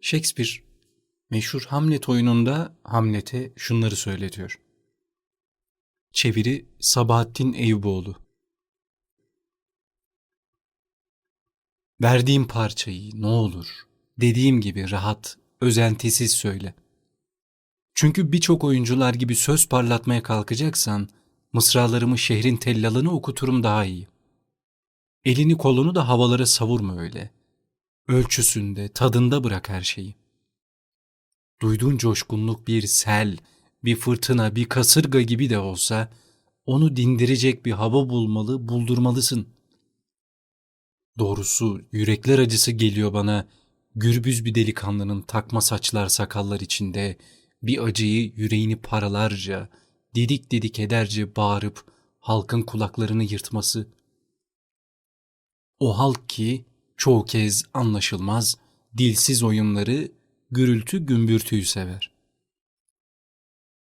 Shakespeare meşhur Hamlet oyununda Hamlet'e şunları söyletiyor. Çeviri Sabahattin Eyüboğlu Verdiğim parçayı ne olur dediğim gibi rahat, özentisiz söyle. Çünkü birçok oyuncular gibi söz parlatmaya kalkacaksan mısralarımı şehrin tellalını okuturum daha iyi. Elini kolunu da havalara savurma öyle. Ölçüsünde, tadında bırak her şeyi. Duyduğun coşkunluk bir sel, bir fırtına, bir kasırga gibi de olsa onu dindirecek bir hava bulmalı, buldurmalısın. Doğrusu yürekler acısı geliyor bana gürbüz bir delikanlının takma saçlar sakallar içinde bir acıyı yüreğini paralarca, didik didik ederce bağırıp halkın kulaklarını yırtması. O halk ki çoğu kez anlaşılmaz, dilsiz oyunları, gürültü gümbürtüyü sever.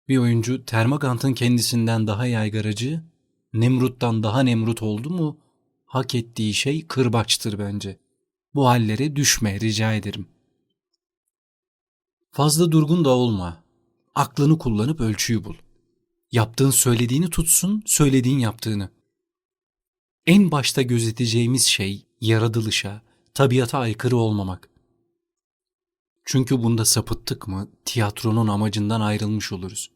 Bir oyuncu Termagant'ın kendisinden daha yaygaracı, Nemrut'tan daha Nemrut oldu mu, hak ettiği şey kırbaçtır bence. Bu hallere düşme rica ederim. Fazla durgun da olma. Aklını kullanıp ölçüyü bul. Yaptığın söylediğini tutsun, söylediğin yaptığını. En başta gözeteceğimiz şey yaratılışa, tabiata aykırı olmamak. Çünkü bunda sapıttık mı tiyatronun amacından ayrılmış oluruz.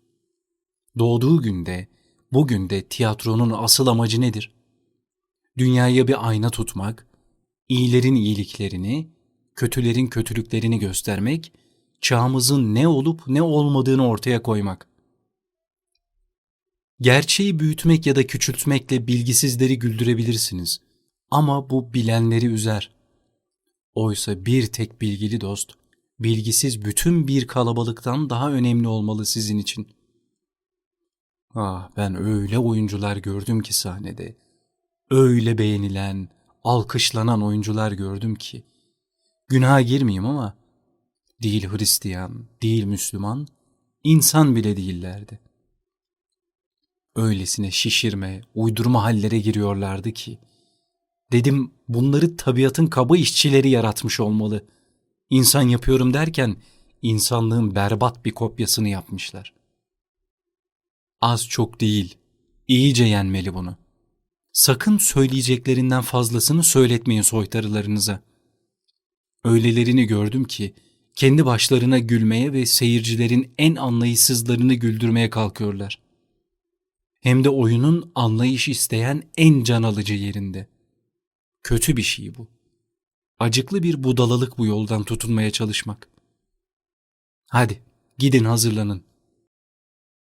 Doğduğu günde, bugün de tiyatronun asıl amacı nedir? Dünyaya bir ayna tutmak, iyilerin iyiliklerini, kötülerin kötülüklerini göstermek, çağımızın ne olup ne olmadığını ortaya koymak. Gerçeği büyütmek ya da küçültmekle bilgisizleri güldürebilirsiniz. Ama bu bilenleri üzer. Oysa bir tek bilgili dost, bilgisiz bütün bir kalabalıktan daha önemli olmalı sizin için. Ah ben öyle oyuncular gördüm ki sahnede. Öyle beğenilen, alkışlanan oyuncular gördüm ki. Günaha girmeyeyim ama değil Hristiyan, değil Müslüman, insan bile değillerdi. Öylesine şişirme, uydurma hallere giriyorlardı ki. Dedim bunları tabiatın kaba işçileri yaratmış olmalı. İnsan yapıyorum derken insanlığın berbat bir kopyasını yapmışlar. Az çok değil, iyice yenmeli bunu. Sakın söyleyeceklerinden fazlasını söyletmeyin soytarılarınıza. Öylelerini gördüm ki kendi başlarına gülmeye ve seyircilerin en anlayışsızlarını güldürmeye kalkıyorlar. Hem de oyunun anlayış isteyen en can alıcı yerinde. Kötü bir şey bu. Acıklı bir budalalık bu yoldan tutunmaya çalışmak. Hadi gidin hazırlanın.